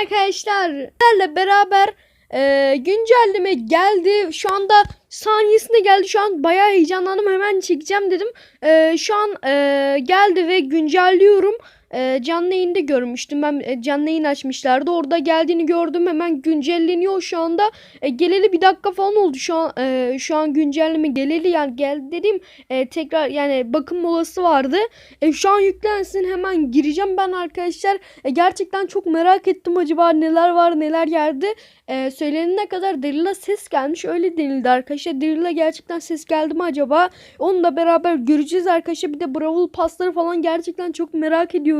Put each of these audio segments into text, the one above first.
arkadaşlar. Sizlerle beraber e, güncelleme geldi. Şu anda saniyesinde geldi. Şu an bayağı heyecanlandım. Hemen çekeceğim dedim. E, şu an e, geldi ve güncelliyorum. E, canlı yayında görmüştüm. Ben e, canlı yayın açmışlardı. Orada geldiğini gördüm. Hemen güncelleniyor şu anda. E, geleli bir dakika falan oldu. Şu an e, şu an güncelleme geleli yani gel dedim. E, tekrar yani bakım molası vardı. E, şu an yüklensin. Hemen gireceğim ben arkadaşlar. E, gerçekten çok merak ettim acaba neler var neler geldi. E, söylenene kadar Daryl'a ses gelmiş. Öyle denildi arkadaşlar. Daryl'a gerçekten ses geldi mi acaba? Onunla beraber göreceğiz arkadaşlar. Bir de Brawl pasları falan gerçekten çok merak ediyorum.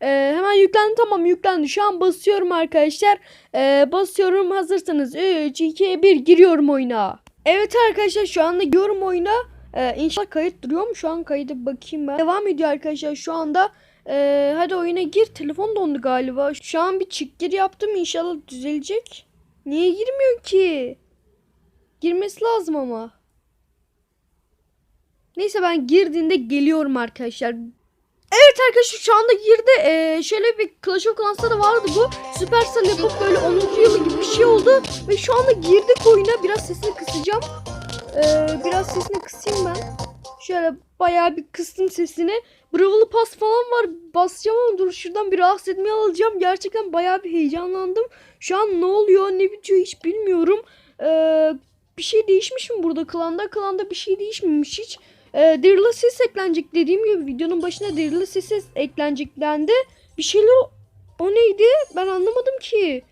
E, hemen yüklendi tamam yüklendi. Şu an basıyorum arkadaşlar. E, basıyorum hazırsanız. 3, 2, 1 giriyorum oyuna. Evet arkadaşlar şu anda giriyorum oyuna. Ee, inşallah kayıt duruyor mu? Şu an kaydı bakayım ben. Devam ediyor arkadaşlar şu anda. Ee, hadi oyuna gir. Telefon dondu galiba. Şu an bir çık gir yaptım. İnşallah düzelecek. Niye girmiyor ki? Girmesi lazım ama. Neyse ben girdiğinde geliyorum arkadaşlar. Evet arkadaşlar şu anda girdi. Ee, şöyle bir Clash of Clans'ta da vardı bu. Supercell yapıp böyle 10. yılı gibi bir şey oldu. Ve şu anda girdik oyuna. Biraz sesini kısacağım. Ee, biraz sesini kısayım ben. Şöyle bayağı bir kıstım sesini. Brawl Pass falan var. Basacağım ama dur şuradan bir rahatsız etmeye alacağım. Gerçekten bayağı bir heyecanlandım. Şu an ne oluyor ne bitiyor hiç bilmiyorum. Ee, bir şey değişmiş mi burada klanda? Klanda bir şey değişmemiş hiç. Ee, Daryl'a ses eklenecek dediğim gibi videonun başına Daryl'a ses eklenecek dendi. Bir şeyler o neydi? Ben anlamadım ki.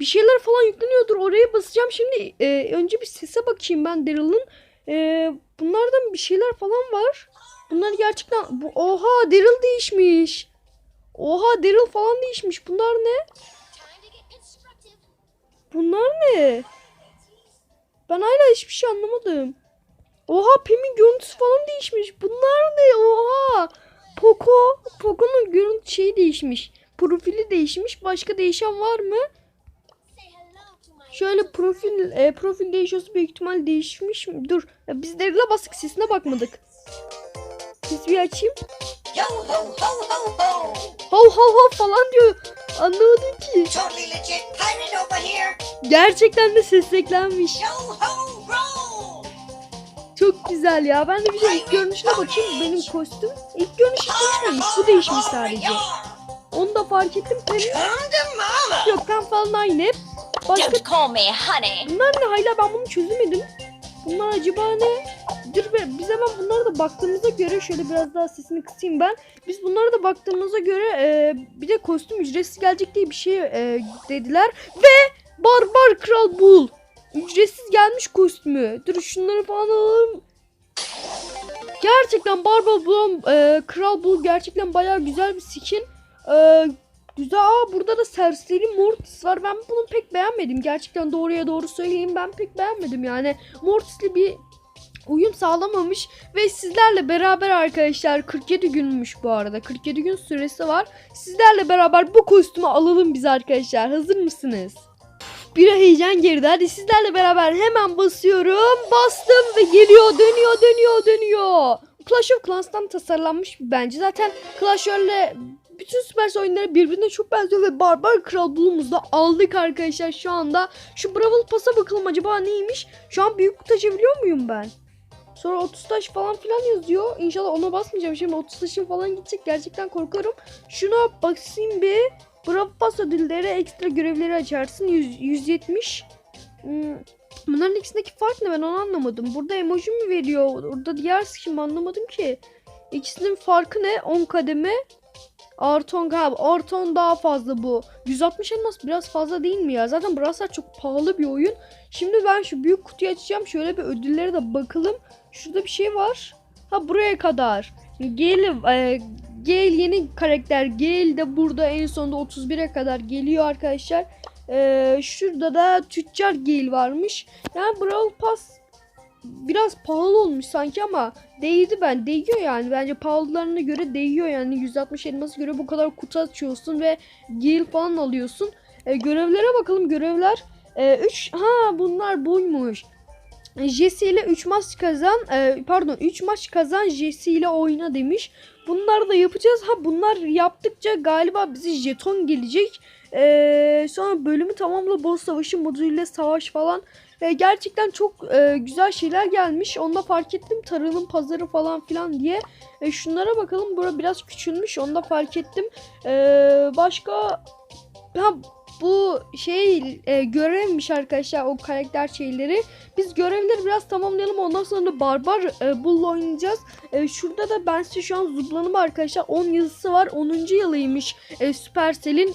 Bir şeyler falan yükleniyordur. Oraya basacağım şimdi. Ee, önce bir sese bakayım ben Daryl'ın. Ee, bunlardan bir şeyler falan var. Bunlar gerçekten... Bu, oha Daryl değişmiş. Oha Daryl falan değişmiş. Bunlar ne? Bunlar ne? Ben hala hiçbir şey anlamadım. Oha Pem'in görüntüsü falan değişmiş. Bunlar ne? Oha. Poco. Poco'nun görüntü şeyi değişmiş. Profili değişmiş. Başka değişen var mı? Şöyle profil e, profil değişiyorsa büyük ihtimal değişmiş mi? Dur. Ya biz Daryl'a bastık sesine bakmadık. Sesi bir açayım. Yo ho ho ho ho! Hav hav hav falan diyor. Anlamadım ki. Totally legit pirate over here! Gerçekten de seslenmiş. Yo ho! Çok güzel ya. Ben de bir de ilk görünüşüne bakayım. Benim kostüm. İlk görünüş hiç değişmemiş. Bu değişmiş sadece. Onu da fark ettim. Mama! yok ben falan aynı. Başka me honey. bunlar ne? Hala ben bunu çözemedim. Bunlar acaba ne? Dur be, biz hemen bunlara da baktığımıza göre şöyle biraz daha sesini kısayım ben. Biz bunlara da baktığımıza göre e, bir de kostüm ücretsiz gelecek diye bir şey e, dediler. Ve Barbar Kral Bull. Ücretsiz gelmiş kostümü. Dur şunları falan alalım. Gerçekten Barbar Bull, e, Kral Bull gerçekten bayağı güzel bir skin. E, güzel. Aa, burada da serseri Mortis var. Ben bunu pek beğenmedim. Gerçekten doğruya doğru söyleyeyim. Ben pek beğenmedim yani. Mortis'li bir uyum sağlamamış ve sizlerle beraber arkadaşlar 47 günmüş bu arada 47 gün süresi var sizlerle beraber bu kostümü alalım biz arkadaşlar hazır mısınız? Bir heyecan geride hadi sizlerle beraber hemen basıyorum bastım ve geliyor dönüyor dönüyor dönüyor Clash of Clans'tan tasarlanmış bence zaten Clash Royale bütün Super oyunları birbirine çok benziyor ve Barbar Kral Bull'umuzu da aldık arkadaşlar şu anda. Şu Brawl Pass'a bakalım acaba neymiş? Şu an büyük kutu açabiliyor muyum ben? Sonra 30 taş falan filan yazıyor. İnşallah ona basmayacağım. Şimdi 30 taşım falan gidecek. Gerçekten korkarım. Şuna basayım bir. Pass ödülleri ekstra görevleri açarsın. 100, 170. Hmm. Bunların ikisindeki fark ne ben onu anlamadım. Burada emoji mi veriyor? Orada diğer skin anlamadım ki. İkisinin farkı ne? 10 kademe. Arton galiba. Arton daha fazla bu. 160 elmas biraz fazla değil mi ya? Zaten Brawl Stars çok pahalı bir oyun. Şimdi ben şu büyük kutuyu açacağım. Şöyle bir ödüllere de bakalım. Şurada bir şey var. Ha buraya kadar. Gale, e, Gale yeni karakter. Gale de burada en sonunda 31'e kadar geliyor arkadaşlar. E, şurada da tüccar Gale varmış. Yani Brawl Pass biraz pahalı olmuş sanki ama değdi ben. Değiyor yani. Bence pahalılarına göre değiyor yani. 160 elması göre bu kadar kutu açıyorsun ve Gale falan alıyorsun. E, görevlere bakalım görevler. 3 ha bunlar buymuş. Jesse ile 3 maç kazan e, pardon 3 maç kazan Jesse ile oyna demiş. Bunları da yapacağız. Ha bunlar yaptıkça galiba bize jeton gelecek. E, sonra bölümü tamamla boss savaşı moduyla savaş falan. E, gerçekten çok e, güzel şeyler gelmiş. Onu da fark ettim. Tarılım pazarı falan filan diye. E, şunlara bakalım. Bura biraz küçülmüş. Onu da fark ettim. E, başka ha, bu şey e, görevmiş arkadaşlar o karakter şeyleri. Biz görevleri biraz tamamlayalım. Ondan sonra da Barbar e, Bull'la oynayacağız. E, şurada da ben size şu an zıplanım arkadaşlar. 10 yazısı var. 10. yılıymış e, Supercell'in.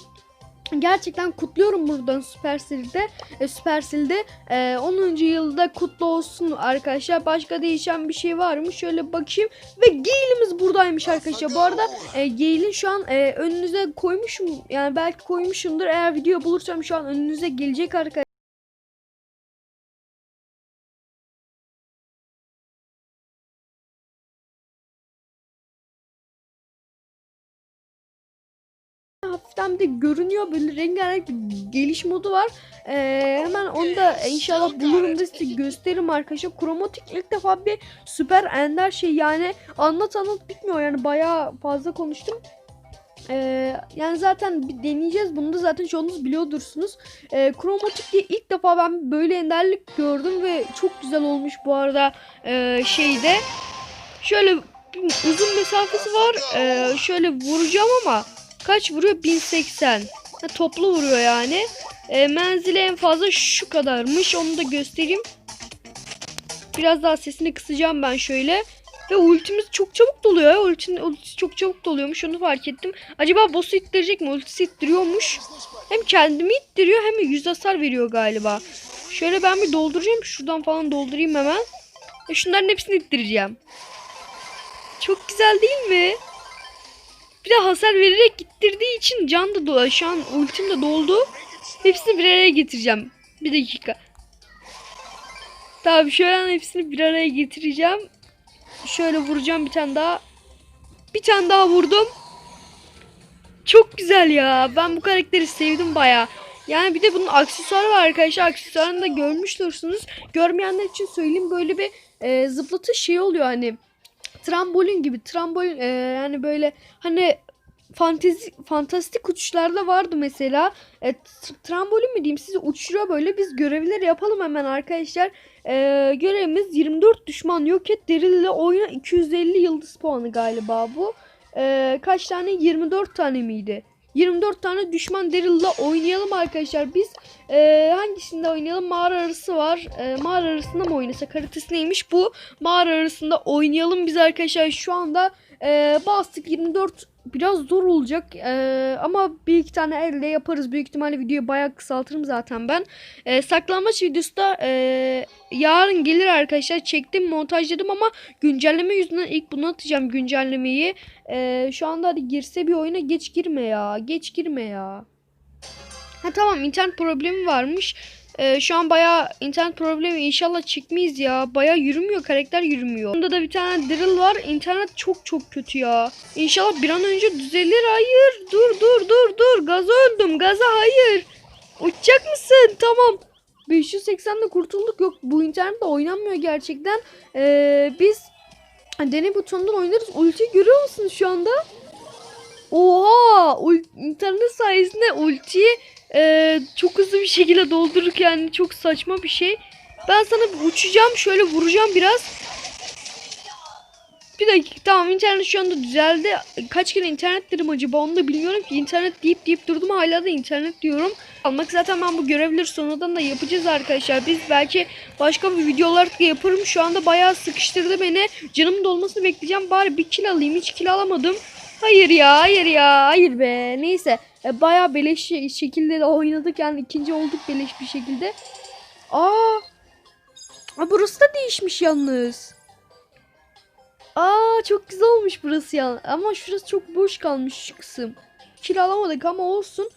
Gerçekten kutluyorum buradan Supercell'de. E, Supercell'de e, 10. yılda kutlu olsun arkadaşlar. Başka değişen bir şey var mı? Şöyle bakayım. Ve Gale'imiz buradaymış arkadaşlar. Bu arada e, Gale'in şu an e, önünüze koymuşum. Yani belki koymuşumdur. Eğer video bulursam şu an önünüze gelecek arkadaşlar. Hafiften de görünüyor böyle rengarenk geliş modu var. Ee, hemen onu da inşallah bulurum da size gösteririm arkadaşlar. Kromatik ilk defa bir süper ender şey yani anlat anlat bitmiyor yani bayağı fazla konuştum. Ee, yani zaten bir deneyeceğiz bunu da zaten çoğunuz biliyordursunuz. Ee, kromatik diye ilk defa ben böyle enderlik gördüm ve çok güzel olmuş bu arada ee, şeyde. Şöyle uzun mesafesi var. Ee, şöyle vuracağım ama Kaç vuruyor? 1080. Ha, toplu vuruyor yani. E, menzili en fazla şu kadarmış. Onu da göstereyim. Biraz daha sesini kısacağım ben şöyle. Ve ultimiz çok çabuk doluyor. Ultinin ultisi çok çabuk doluyormuş. Onu fark ettim. Acaba boss'u ittirecek mi? Ultisi ittiriyormuş. Hem kendimi ittiriyor hem de yüz hasar veriyor galiba. Şöyle ben bir dolduracağım. Şuradan falan doldurayım hemen. E şunların hepsini ittireceğim. Çok güzel değil mi? Bir de hasar vererek gittirdiği için can da dolar. Şu an ultim de doldu. Hepsini bir araya getireceğim. Bir dakika. Tamam şöyle hepsini bir araya getireceğim. Şöyle vuracağım bir tane daha. Bir tane daha vurdum. Çok güzel ya. Ben bu karakteri sevdim baya. Yani bir de bunun aksesuarı var arkadaşlar. Aksesuarını da görmüştürsünüz. Görmeyenler için söyleyeyim böyle bir e, zıplatış şey oluyor hani trambolin gibi trambolin e, yani böyle hani fantezi fantastik uçuşlarda vardı mesela. E, trambolin mi diyeyim sizi uçuruyor böyle biz görevleri yapalım hemen arkadaşlar. E, görevimiz 24 düşman yok et derille oyna 250 yıldız puanı galiba bu. E, kaç tane? 24 tane miydi 24 tane düşman derille oynayalım arkadaşlar. Biz e, hangisinde oynayalım? Mağara arası var. E, mağara arasında mı oynasak? Haritası neymiş? Bu mağara arasında oynayalım biz arkadaşlar. Şu anda e, bastık 24 biraz zor olacak. E, ama bir iki tane elle yaparız. Büyük ihtimalle videoyu bayağı kısaltırım zaten ben. E, saklanmaç videosu da e, yarın gelir arkadaşlar. Çektim montajladım ama güncelleme yüzünden ilk bunu atacağım güncellemeyi. E, şu anda hadi girse bir oyuna geç girme ya geç girme ya. Ha tamam internet problemi varmış ee, şu an bayağı internet problemi inşallah çıkmayız ya. Bayağı yürümüyor karakter yürümüyor. Bunda da bir tane drill var. İnternet çok çok kötü ya. İnşallah bir an önce düzelir. Hayır dur dur dur dur. Gaza öldüm gaza hayır. Uçacak mısın? Tamam. 580'de kurtulduk. Yok bu internette oynanmıyor gerçekten. Ee, biz deney butonundan oynarız. Ulti görüyor musunuz şu anda? Oha! İnternet sayesinde ultiyi e, çok hızlı bir şekilde doldururken yani çok saçma bir şey. Ben sana uçacağım şöyle vuracağım biraz. Bir dakika tamam internet şu anda düzeldi. Kaç kere internet dedim acaba onu da bilmiyorum ki. internet deyip deyip durdum hala da internet diyorum. Almak zaten ben bu görevleri sonradan da yapacağız arkadaşlar. Biz belki başka bir videolar da yaparım. Şu anda bayağı sıkıştırdı beni. Canımın dolmasını bekleyeceğim. Bari bir kill alayım. Hiç kill alamadım. Hayır ya hayır ya hayır be. Neyse e, bayağı beleş şe- şekilde de oynadık yani ikinci olduk beleş bir şekilde. Aa, Aa burası da değişmiş yalnız. Aa çok güzel olmuş burası ya. Ama şurası çok boş kalmış şu kısım. Kiralamadık ama olsun.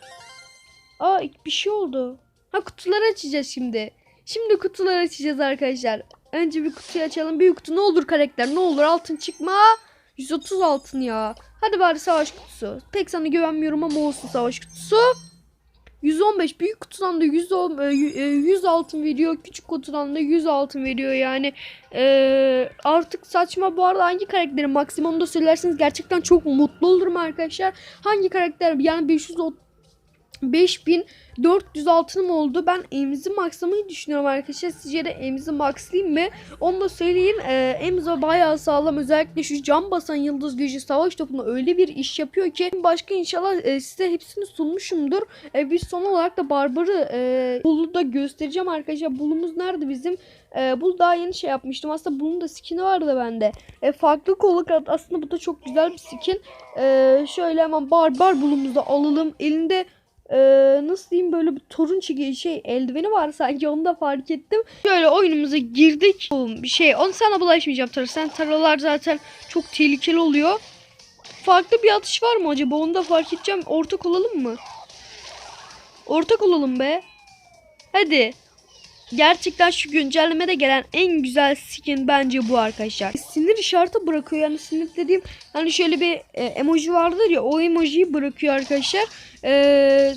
Aa bir şey oldu. Ha kutuları açacağız şimdi. Şimdi kutuları açacağız arkadaşlar. Önce bir kutuyu açalım. Bir kutu ne olur karakter ne olur altın çıkma. 130 altın ya. Hadi bari savaş kutusu. Pek sana güvenmiyorum ama olsun savaş kutusu. 115 büyük kutudan da 100, ol- e, y- e, 100 altın veriyor. Küçük kutudan da 100 altın veriyor yani. Ee, artık saçma bu arada hangi karakteri maksimumda söylerseniz gerçekten çok mutlu olurum arkadaşlar. Hangi karakter yani 500 o- 5400 altınım oldu. Ben emzi maxlamayı düşünüyorum arkadaşlar. Sizce de emzi maxlayayım mı? Onu da söyleyeyim. Ee, emzi bayağı sağlam. Özellikle şu cam basan yıldız gücü savaş topuna öyle bir iş yapıyor ki. Başka inşallah e, size hepsini sunmuşumdur. E, biz son olarak da Barbar'ı e, Bulu da göstereceğim arkadaşlar. Bulumuz nerede bizim? E, Bul daha yeni şey yapmıştım. Aslında bunun da skin'i vardı bende. E, farklı kolluk aslında bu da çok güzel bir skin. E, şöyle hemen Barbar bulumuzu alalım. Elinde e, nasıl diyeyim böyle bir torun çeki şey eldiveni var sanki onu da fark ettim. Şöyle oyunumuza girdik. Bir şey onu sana bulaşmayacağım Tara. Sen taralar zaten çok tehlikeli oluyor. Farklı bir atış var mı acaba? Onu da fark edeceğim. Ortak olalım mı? Ortak olalım be. Hadi. Gerçekten şu güncellemede gelen en güzel skin bence bu arkadaşlar. Sinir işareti bırakıyor yani sinir dediğim hani şöyle bir e, emoji vardır ya o emojiyi bırakıyor arkadaşlar. Eee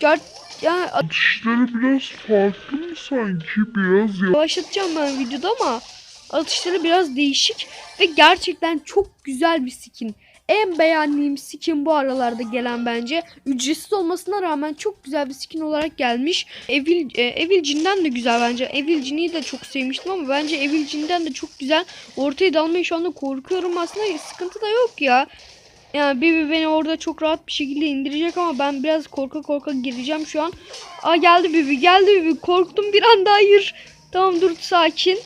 ger yani Atışları biraz farklı mı sanki biraz ya? Başlatacağım ben videoda ama atışları biraz değişik ve gerçekten çok güzel bir skin. En beğendiğim skin bu aralarda gelen bence. Ücretsiz olmasına rağmen çok güzel bir skin olarak gelmiş. Evil, e, Evil Jin'den de güzel bence. Evil Jin'i de çok sevmiştim ama bence Evil Jin'den de çok güzel. Ortaya dalmaya şu anda korkuyorum aslında. Sıkıntı da yok ya. Yani Bibi beni orada çok rahat bir şekilde indirecek ama ben biraz korka korka gireceğim şu an. Aa geldi Bibi geldi Bibi korktum bir anda hayır. Tamam dur sakin.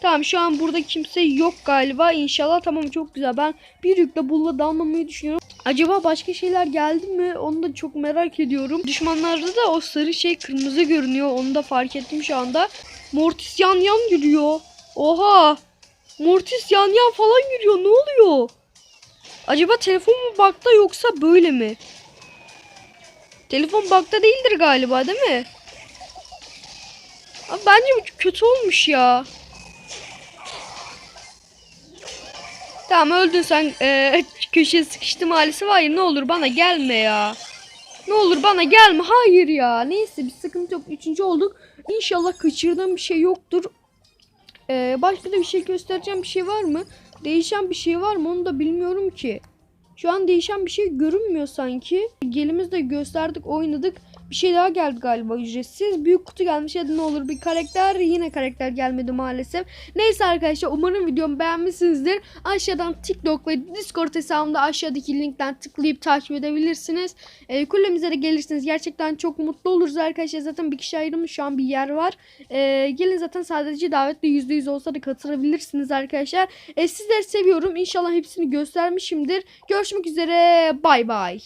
Tamam şu an burada kimse yok galiba. İnşallah tamam çok güzel. Ben bir yükle bulla dalmamayı düşünüyorum. Acaba başka şeyler geldi mi? Onu da çok merak ediyorum. Düşmanlarda da o sarı şey kırmızı görünüyor. Onu da fark ettim şu anda. Mortis yan yan yürüyor. Oha. Mortis yan yan falan yürüyor. Ne oluyor? Acaba telefon mu bug'da yoksa böyle mi? Telefon bug'da değildir galiba değil mi? Abi bence kötü olmuş ya. Tamam öldün sen. Ee, köşeye sıkıştı maalesef. Hayır ne olur bana gelme ya. Ne olur bana gelme. Hayır ya. Neyse bir sıkıntı yok. Üçüncü olduk. İnşallah kaçırdığım bir şey yoktur. Ee, başka da bir şey göstereceğim bir şey var mı? Değişen bir şey var mı onu da bilmiyorum ki. Şu an değişen bir şey görünmüyor sanki. Gelimizde gösterdik oynadık. Bir şey daha geldi galiba ücretsiz. Büyük kutu gelmiş ya da ne olur bir karakter. Yine karakter gelmedi maalesef. Neyse arkadaşlar umarım videomu beğenmişsinizdir. Aşağıdan TikTok ve Discord hesabımda aşağıdaki linkten tıklayıp takip edebilirsiniz. E, kulemize de gelirsiniz. Gerçekten çok mutlu oluruz arkadaşlar. Zaten bir kişi ayrılmış şu an bir yer var. E, gelin zaten sadece davetli %100 olsa da katılabilirsiniz arkadaşlar. E, sizleri seviyorum. İnşallah hepsini göstermişimdir. Görüşmek üzere. Bay bay.